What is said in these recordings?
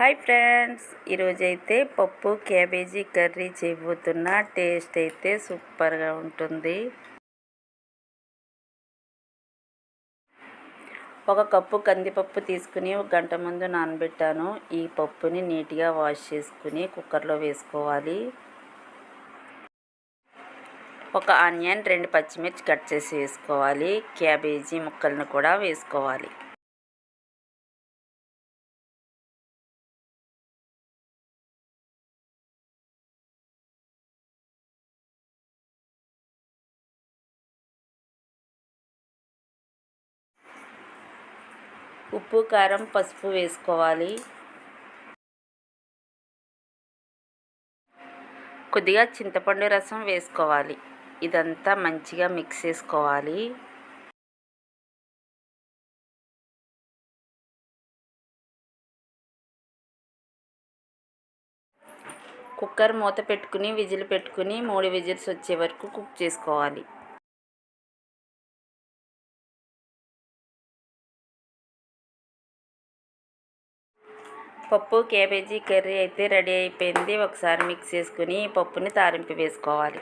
Hi friends ఈరోజైతే పప్పు cabbage curry చేయబోతున్నా. Taste అయితే సూపర్గా ఉంటుంది. ఒక కప్పు కందిపప్పు తీసుకుని ఒక గంట ముందు నానబెట్టాను. ఈ పప్పుని నీట్గా వాష్ చేసుకుని కుక్కర్లో వేసుకోవాలి. ఒక ఆనియన్ రెండు పచ్చిమిర్చి కట్ చేసి వేసుకోవాలి. క్యాబేజీ ముక్కలను కూడా వేసుకోవాలి. ఉప్పు కారం పసుపు వేసుకోవాలి. కొద్దిగా చింతపండు రసం వేసుకోవాలి. ఇదంతా మంచిగా మిక్స్ చేసుకోవాలి. కుక్కర్ మూత పెట్టుకుని విజిల్ పెట్టుకుని మూడు విజిల్స్ వచ్చే వరకు కుక్ చేసుకోవాలి. పప్పు క్యాబేజీ కర్రీ అయితే రెడీ అయిపోయింది. ఒకసారి మిక్స్ చేసుకుని పప్పుని తారింపు వేసుకోవాలి.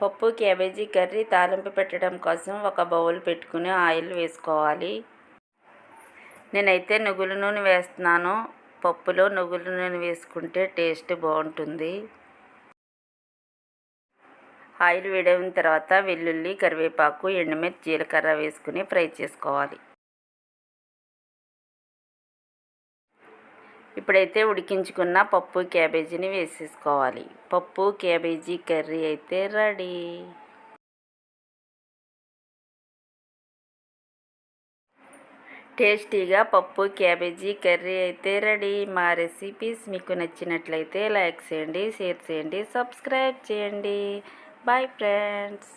పప్పు క్యాబేజీ కర్రీ తాలింపు పెట్టడం కోసం ఒక బౌల్ పెట్టుకుని ఆయిల్ వేసుకోవాలి. నేనైతే నువ్వుల నూనె వేస్తున్నాను. పప్పులో నువ్వుల నూనె వేసుకుంటే టేస్ట్ బాగుంటుంది. ఆయిల్ వేడిన తర్వాత వెల్లుల్లి కరివేపాకు ఎండుమిర్చి జీలకర్ర వేసుకుని ఫ్రై చేసుకోవాలి. ఇప్పుడైతే ఉడికించుకున్న పప్పు క్యాబేజీని వేసేసుకోవాలి. పప్పు క్యాబేజీ కర్రీ అయితే రెడీ. టేస్టీగా పప్పు క్యాబేజీ కర్రీ అయితే రెడీ. మా రెసిపీస్ మీకు నచ్చినట్లయితే లైక్ చేయండి షేర్ చేయండి సబ్స్క్రైబ్ చేయండి. Bye friends.